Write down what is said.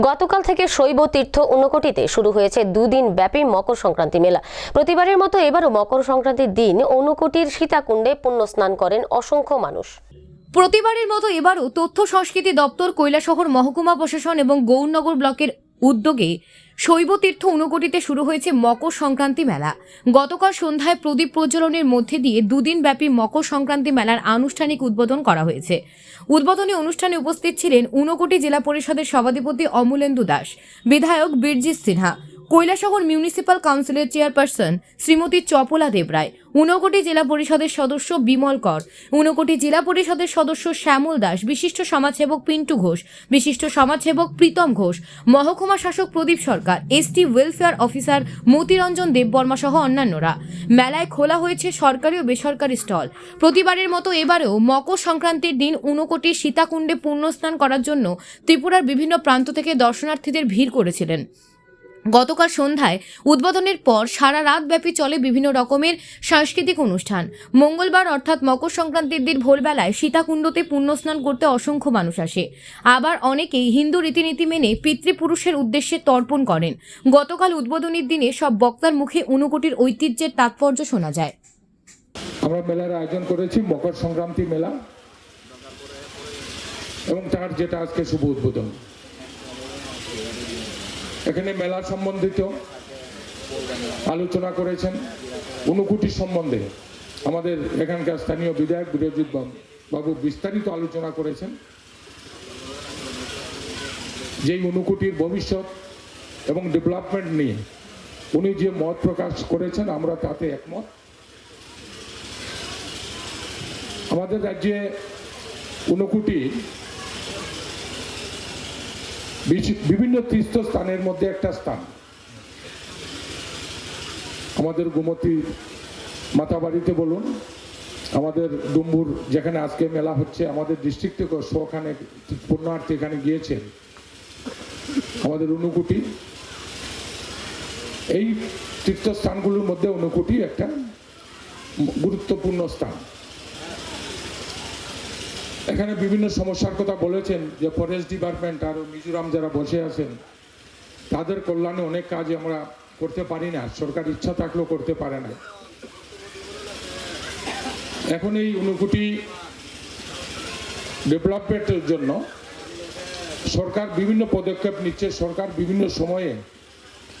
গতকাল থেকে শৈব তীর্থ ঊনকোটিতে শুরু হয়েছে দুদিন ব্যাপী মকর সংক্রান্তি মেলা। প্রতিবারের মতো এবারও মকর সংক্রান্তির দিন ঊনকোটির সীতাকুণ্ডে পুণ্য স্নান করেন অসংখ্য মানুষ। প্রতিবারের মতো এবারও তথ্য সংস্কৃতি দপ্তর কৈলাসহর মহকুমা প্রশাসন এবং গৌরনগর ব্লকের উদ্যোগে শৈবতীর্থ ঊনকোটিতে শুরু হয়েছে মকর সংক্রান্তি মেলা। গতকাল সন্ধ্যায় প্রদীপ প্রজ্বলনের মধ্যে দিয়ে দুদিন ব্যাপী মকর সংক্রান্তি মেলার আনুষ্ঠানিক উদ্বোধন করা হয়েছে। উদ্বোধনী অনুষ্ঠানে উপস্থিত ছিলেন উনকোটি জেলা পরিষদের সভাধিপতি অমলেন্দু দাস, বিধায়ক বীরজিৎ সিনহা কৈলাসহর মিউনিসিপাল কাউন্সিলের চেয়ারপারসন শ্রীমতী চপলা দেবরায় ঊনকোটি জেলা পরিষদের সদস্য বিমল কর ঊনকোটি জেলা পরিষদের সদস্য শ্যামল দাস, বিশিষ্ট সমাজসেবক পিন্টু ঘোষ, বিশিষ্ট সমাজসেবক প্রীতম ঘোষ, মহকুমা শাসক Pradip Sarkar ST welfare officer Motiranjan Debbarma সহ অন্যান্যরা। মেলায় খোলা হয়েছে সরকারি ও বেসরকারি স্টল। প্রতিবারের মতো এবারেও মকর সংক্রান্তির দিন ঊনকোটির সীতাকুণ্ডে পুণ্যস্নান করার জন্য ত্রিপুরার বিভিন্ন প্রান্ত থেকে দর্শনার্থীদের ভিড় করেছিলেন। গতকাল সন্ধ্যায় উদ্বোধনের পর সারা রাত ব্যাপী চলে বিভিন্ন রকমের সাংস্কৃতিক অনুষ্ঠান। মঙ্গলবার অর্থাৎ মকর সংক্রান্তির দিন ভোরবেলায় সীতাকুণ্ডতে পুণ্যস্নান করতে অসংখ্য মানুষ আসে। আবার অনেকেই হিন্দু রীতিনীতি মেনে পিতৃপুরুষের উদ্দেশ্যে তর্পণ করেন। গতকাল উদ্বোধনীর দিনে সব বক্তার মুখে ঊনকোটির ঐতিহ্যের তাৎপর্য শোনা যায়। আমরা মেলার আয়োজন করেছি, মকর সংক্রান্তি মেলা। এবং তার যেটা আজকে শুভ উদ্বোধন। এখানে মেলা সম্বন্ধিত আলোচনা করেছেন অনুকুটি সম্বন্ধে। আমাদের এখানকার স্থানীয় বিধায়ক বিরজিৎ বাবু বিস্তারিত আলোচনা করেছেন। যেই অনুকুটির ভবিষ্যৎ এবং ডেভেলপমেন্ট নিয়ে উনি যে মত প্রকাশ করেছেন, আমরা তাতে একমত। আমাদের রাজ্যে ঊনকোটি বিশ- বিভিন্ন তীর্থস্থানের মধ্যে একটা স্থান। আমাদের গোমতী মাতাবাড়িতে বলুন, আমাদের ডুম্বুর যেখানে আজকে মেলা হচ্ছে, আমাদের ডিস্ট্রিক্ট থেকে ওখানে পুণ্যার্থী এখানে গিয়েছেন। আমাদের ঊনকোটি এই তীর্থস্থানগুলোর মধ্যে ঊনকোটি একটা গুরুত্বপূর্ণ স্থান। এখানে বিভিন্ন সমস্যার কথা বলেছেন যে ফরেস্ট ডিপার্টমেন্ট আর মিজোরাম যারা বসে আছেন, তাদের কল্যাণে অনেক কাজ আমরা করতে পারি না, সরকার ইচ্ছা থাকলেও করতে পারে না। এখন এই অনুকুটি ডেভেলপমেন্টের জন্য সরকার বিভিন্ন পদক্ষেপ নিচ্ছে, সরকার বিভিন্ন সময়ে